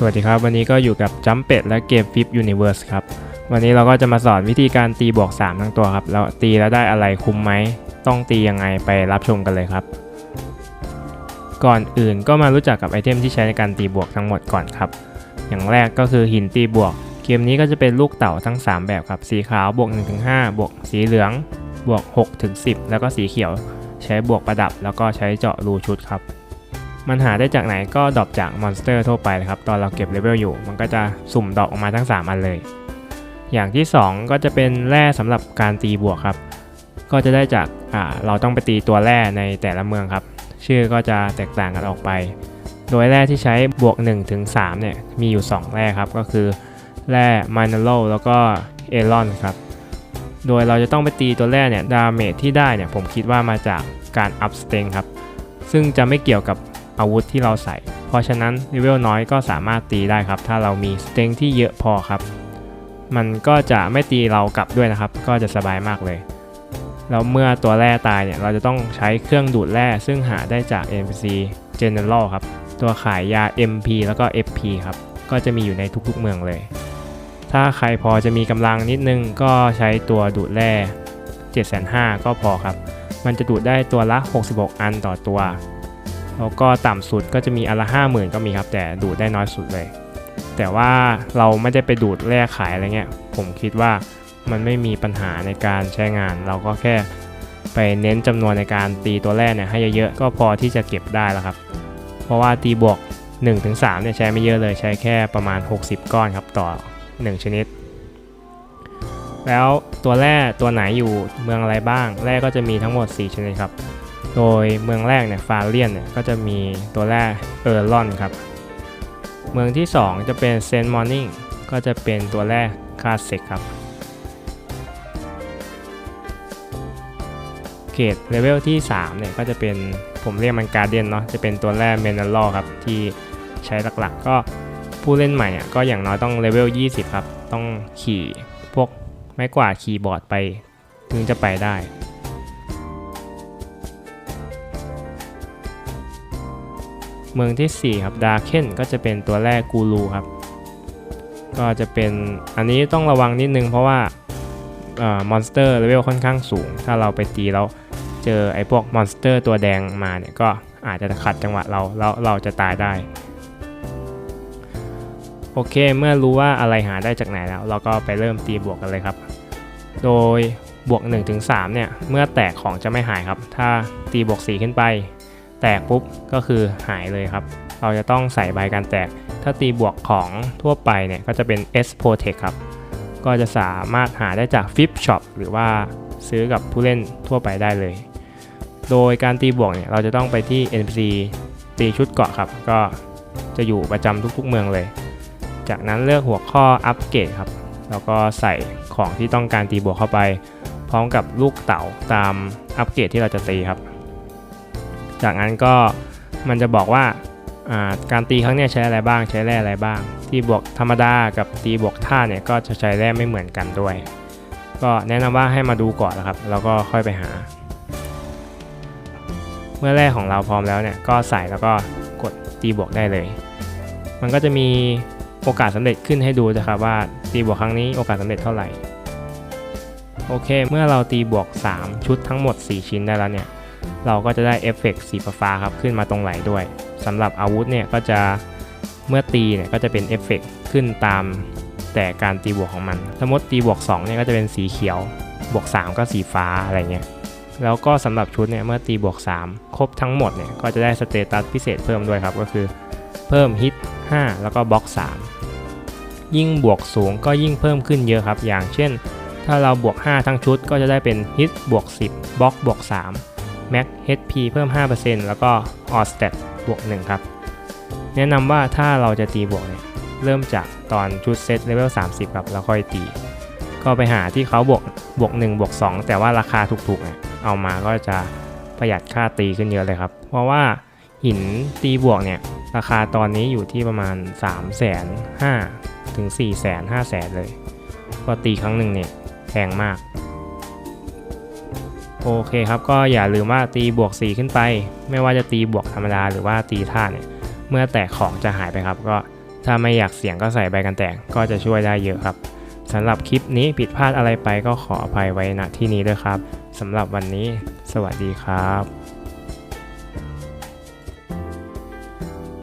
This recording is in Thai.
สวัสดีครับ วันนี้ก็อยู่กับจัมเป็ดและเกมฟิปยูนิเว r ร์สครับ วันนี้เราก็จะมาสอนวิธีการตีบวก 3 ทั้งตัวครับ แล้วตีแล้วได้อะไรคุ้มไหม ต้องตียังไงไปรับชมกันเลยครับ ก่อนอื่นก็มารู้จักกับไอเทมที่ใช้ในการตีบวกทั้งหมดก่อนครับ อย่างแรกก็คือหินตีบวก เกมนี้ก็จะเป็นลูกเต่าทั้ง 3 แบบครับ สีขาวบวก 1-5 บวกสีเหลือง บวก 6-10 แล้วก็สีเขียว ใช้บวกประดับแล้วก็ใช้เจาะรูชุดครับ มันหาได้จากไหนก็ดรอปจากมอนสเตอร์ทั่วไปเลยครับ ตอนเราเก็บเลเวลอยู่ มันก็จะสุ่มดรอปออกมาทั้ง 3 อันเลย อย่างที่ 2 ก็จะเป็นแร่สำหรับการตีบวกครับ ก็จะได้จากอ่าเราต้องไปตีตัวแร่ในแต่ละเมืองครับ ชื่อก็จะแตกต่างกันออกไป โดยแร่ที่ใช้บวก1ถึง3เนี่ยมีอยู่ 2 แร่ครับ ก็คือแร่มินเนอรัลแล้วก็เอลอนครับ โดยเราจะต้องไปตีตัวแร่เนี่ยดาเมจที่ได้เนี่ยผมคิดว่ามาจากการอัพสเต็งครับซึ่งจะไม่เกี่ยวกับ อาวุธที่เราใส่ เพราะฉะนั้นเลเวลน้อยก็สามารถตีได้ครับ ถ้าเรามีสเต็งที่เยอะพอครับ มันก็จะไม่ตีเรากลับด้วยนะครับ ก็จะสบายมากเลย แล้วเมื่อตัวแร่ตายเนี่ย เราจะต้องใช้เครื่องดูดแร่ ซึ่งหาได้จาก NPC General ครับ ตัวขายยา MP แล้วก็ FP ครับ ก็จะมีอยู่ในทุกๆเมืองเลย ถ้าใครพอจะมีกำลังนิดนึงก็ใช้ตัวดูดแร่7,500ก็พอครับ มันจะดูดได้ตัวละ 66 อันต่อตัว แล้วก็ต่ำสุดก็จะมีอันละห้าหมื่นก็มีครับ แต่ดูดได้น้อยสุดเลย แต่ว่าเราไม่ได้ไปดูดแร่ขายอะไรเงี้ย ผมคิดว่ามันไม่มีปัญหาในการใช้งาน เราก็แค่ไปเน้นจำนวนในการตีตัวแร่เนี่ยให้เยอะๆก็พอที่จะเก็บได้แล้วครับ เพราะว่าตีบวก 1-3เนี่ยใช้ไม่เยอะเลยใช้แค่ประมาณ 60 ก้อนครับต่อ 1 ชนิด แล้วตัวแร่ตัวไหนอยู่เมืองอะไรบ้าง แร่ก็จะมีทั้งหมด 4 ชนิดครับ โดยเมืองแรกเนี่ยฟาเลียนเนี่ยก็จะมีตัวแรกเออร์ลอนครับ เมืองที่ 2 จะเป็นเซนต์มอร์นิงก็จะเป็นตัวแรกคลาสเซกครับเกรดเลเวลที่ 3 เนี่ยก็จะเป็นผมเรียกมันการเดียนเนาะจะเป็นตัวแรกเมน a ลอครับ ที่ใช้หลักๆ ก็ผู้เล่นใหม่อะก็อย่างน้อยต้องเลเวล 20 ครับ ต้องขี่พวกไม้กวาดคีย์บอร์ดไป ถึงจะไปได้ เมืองที่ 4 ครับดาร์เคนก็จะเป็นตัวแรกกูรูครับ ก็จะเป็นอันนี้ต้องระวังนิดนึงเพราะว่ามอนสเตอร์เลเวลค่อนข้างสูง ถ้าเราไปตีแล้วเจอไอ้พวกมอนสเตอร์ตัวแดงมาเนี่ยก็อาจจะขัดจังหวะเราแล้วเราจะตายได้ โอเคเมื่อรู้ว่าอะไรหาได้จากไหนแล้ว เราก็ไปเริ่มตีบวกกันเลยครับ โดยบวก1-3เนี่ยเมื่อแตกของจะไม่หายครับ ถ้าตีบวก4ขึ้นไป แตกปุ๊บก็คือหายเลยครับ เราจะต้องใส่ใบการแตก ถ้าตีบวกของทั่วไปเนี่ยก็จะเป็น S Protect ครับ ก็จะสามารถหาได้จาก Flip Shop หรือว่าซื้อกับผู้เล่นทั่วไปได้เลย โดยการตีบวกเนี่ยเราจะต้องไปที่ NPC ตีชุดเกาะครับ ก็จะอยู่ประจำทุกๆเมืองเลย จากนั้นเลือกหัวข้ออัปเกรดครับ แล้วก็ใส่ของที่ต้องการตีบวกเข้าไป พร้อมกับลูกเต๋าตามอัปเกรดที่เราจะตีครับ จากนั้นก็มันจะบอกว่าการตีครั้งนี้ใช้อะไรบ้างใช้แร่อะไรบ้าง ตีบวกธรรมดากับตีบวกท่าเนี่ยก็จะใช้แร่ไม่เหมือนกันด้วย ก็แนะนำว่าให้มาดูก่อนนะครับ แล้วก็ค่อยไปหา เมื่อแร่ของเราพร้อมแล้วเนี่ยก็ใส่แล้วก็กดตีบวกได้เลย มันก็จะมีโอกาสสำเร็จขึ้นให้ดูนะครับว่าตีบวกครั้งนี้โอกาสสำเร็จเท่าไหร่โอเค เมื่อเราตีบวก 3 ชุดทั้งหมด 4 ชิ้นได้แล้วเนี่ย เราก็จะได้เอฟเฟกสีฟ้าครับขึ้นมาตรงไหลด้วยสำหรับอาวุธเนี่ยก็จะเมื่อตีเนี่ยก็จะเป็นเอฟเฟกขึ้นตามแต่การตีบวกของมัน สมมติตีบวก2เนี่ยก็จะเป็นสีเขียวบวก 3 ก็สีฟ้าอะไรเงี้ยแล้วก็สำหรับชุดเนี่ยเมื่อตีบวก 3 ครบทั้งหมดเนี่ยก็จะได้สเตตัสพิเศษเพิ่มด้วยครับก็คือเพิ่มฮิต5 แล้วก็บล็อก 3 ยิ่งบวกสูงก็ยิ่งเพิ่มขึ้นเยอะครับ อย่างเช่น ถ้าเราบวก 5 ทั้งชุดก็จะได้เป็นฮิตบวก10บล็อกบวก3 Max HP เพิ่ม 5%แล้วก็ All Stat บวก 1 ครับ แนะนำว่าถ้าเราจะตีบวกเนี่ย เริ่มจากตอนชุดเซตเลเวล 30 ครับ แล้วค่อยตี ก็ไปหาที่เขาบวกบวก 1 บวก 2 แต่ว่าราคาถูกๆเนี่ยเอามาก็จะประหยัดค่าตีขึ้นเยอะเลยครับ เพราะว่าหินตีบวกเนี่ย ราคาตอนนี้อยู่ที่ประมาณ 3 5 0 0 0ถึง4 5 0 0 0 0 เลย ก็ตีครั้งหนึ่งเนี่ยแพงมาก โอเคครับก็อย่าลืมว่าตีบวก 4 ขึ้นไป ไม่ว่าจะตีบวกธรรมดาหรือว่าตีท่าเนี่ยเมื่อแตกของจะหายไปครับ ก็ถ้าไม่อยากเสี่ยงก็ใส่ใบกันแตกก็จะช่วยได้เยอะครับสำหรับคลิปนี้ผิดพลาดอะไรไปก็ขออภัยไว้ณที่นี้ด้วยครับสำหรับวันนี้ สวัสดีครับ